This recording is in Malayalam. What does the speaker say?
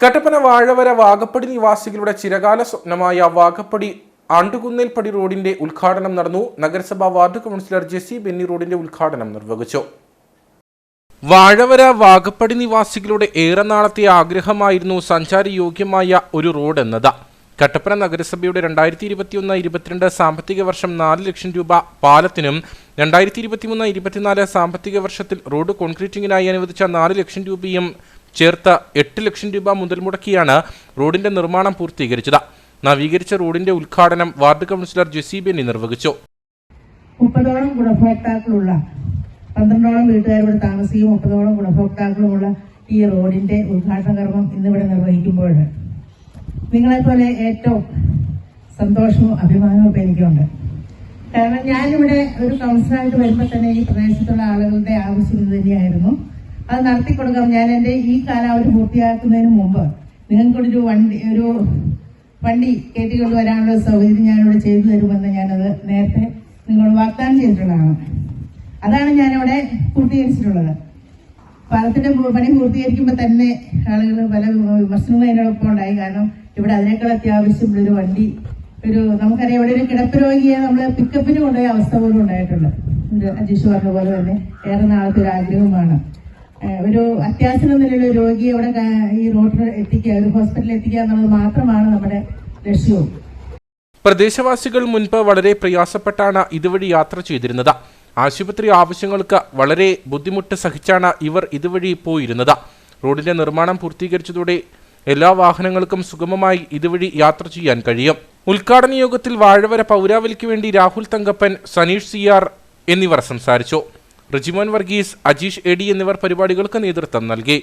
കട്ടപ്പന വാഴവര വാഗപ്പടി നിവാസികളുടെ ചിരകാല സ്വപ്നമായ വാഗപ്പടി ആണ്ടുകുന്നേൽപ്പടി റോഡിന്റെ ഉദ്ഘാടനം നടന്നു. നഗരസഭാ വാർഡ് കൗൺസിലർ ജെസി ബെന്നി റോഡിന്റെ ഉദ്ഘാടനം നിർവഹിച്ചു. വാഴവര വാഗപ്പടി നിവാസികളുടെ ഏറെ നാളത്തെ ആഗ്രഹമായിരുന്നു സഞ്ചാരയോഗ്യമായ ഒരു റോഡ് എന്നത്. കട്ടപ്പന നഗരസഭയുടെ രണ്ടായിരത്തി ഇരുപത്തിയൊന്ന് ഇരുപത്തിരണ്ട് സാമ്പത്തിക വർഷം നാല് ലക്ഷം രൂപ പാലത്തിനും രണ്ടായിരത്തി ഇരുപത്തിമൂന്ന് ഇരുപത്തിനാല് സാമ്പത്തിക വർഷത്തിൽ റോഡ് കോൺക്രീറ്റിംഗിനായി അനുവദിച്ച നാല് ലക്ഷം രൂപയും ചേർത്ത് എട്ട് ലക്ഷം രൂപ മുതൽ മുടക്കിയാണ് റോഡിന്റെ നിർമ്മാണം പൂർത്തീകരിച്ചത്. നവീകരിച്ച റോഡിന്റെ ഉദ്ഘാടനം വാർഡ് കൗൺസിലർ ജെസി ബെന്നി നിർവഹിച്ചു. മുപ്പതോളം ഗുണഭോക്താക്കളുള്ള പന്ത്രണ്ടോളം വീട്ടുകാർ ഇവിടെ താമസിക്കും മുപ്പതോളം ഗുണഭോക്താക്കളുമുള്ള ഈ റോഡിന്റെ ഉദ്ഘാടന കർമ്മം ഇന്നിവിടെ നിർവഹിക്കുമ്പോൾ നിങ്ങളെപ്പോലെ ഏറ്റവും സന്തോഷവും അഭിമാനവും ഒക്കെ എനിക്കുണ്ട്. കാരണം ഞാനിവിടെ ഒരു കൗൺസിലറായിട്ട് വരുമ്പോൾ തന്നെ ഈ പ്രദേശത്തുള്ള ആളുകളുടെ ആവശ്യം ഇത് തന്നെയായിരുന്നു. അത് നടത്തി കൊടുക്കാം ഞാൻ എന്റെ ഈ കാലാവധി പൂർത്തിയാക്കുന്നതിന് മുമ്പ് നിങ്ങൾക്കൊരു വണ്ടി ഒരു വണ്ടി കയറ്റി കൊണ്ടുവരാനുള്ള സൗകര്യം ഞാനിവിടെ ചെയ്തു തരുമെന്ന് ഞാനത് നേരത്തെ നിങ്ങളോട് വാഗ്ദാനം ചെയ്തിട്ടുള്ളതാണ്. അതാണ് ഞാനിവിടെ പൂർത്തീകരിച്ചിട്ടുള്ളത്. പാലത്തിന്റെ പണി പൂർത്തീകരിക്കുമ്പോൾ തന്നെ ആളുകൾ പല വിമർശനങ്ങളും അതിനോടൊപ്പം ഉണ്ടായി. കാരണം ഇവിടെ അതിനേക്കാൾ അത്യാവശ്യമുള്ളൊരു വണ്ടി ഒരു നമുക്കറിയാം ഇവിടെ ഒരു കിടപ്പ് രോഗിയെ നമ്മൾ പിക്കപ്പിന് കൊണ്ടുപോയ അവസ്ഥ പോലും ഉണ്ടായിട്ടുണ്ട്. അജീഷ് പറഞ്ഞ പോലെ തന്നെ ഏറെ നാളത്തെ ഒരു ആഗ്രഹമാണ്. ഒരു അത്യാവശ്യ നിലയിലുള്ള രോഗിയെ അവിടെ ഈ റോഡിൽ എത്തിക്കുക ഒരു ഹോസ്പിറ്റലിൽ എത്തിക്കുക എന്നുള്ളത് മാത്രമാണ് നമ്മുടെ ലക്ഷ്യവും പ്രദേശവാസികൾ മുൻപ് വളരെ പ്രയാസപ്പെട്ടാണ് ഇതുവഴി യാത്ര ചെയ്തിരുന്നത്. ആശുപത്രി ആവശ്യങ്ങൾക്ക് വളരെ ബുദ്ധിമുട്ട് സഹിച്ചാണ് ഇവർ ഇതുവഴി പോയിരുന്നത്. റോഡിന്റെ നിർമ്മാണം പൂർത്തീകരിച്ചതോടെ എല്ലാ വാഹനങ്ങൾക്കും സുഗമമായി ഇതുവഴി യാത്ര ചെയ്യാൻ കഴിയും. ഉദ്ഘാടന യോഗത്തിൽ വാഴവര പൗരാവലിക്ക് വേണ്ടി രാഹുൽ തങ്കപ്പൻ സനീഷ് സിയാർ എന്നിവർ സംസാരിച്ചു. റിജിമോൻ വർഗീസ് അജീഷ് എഡി എന്നിവർ പരിപാടികൾക്ക് നേതൃത്വം നൽകി.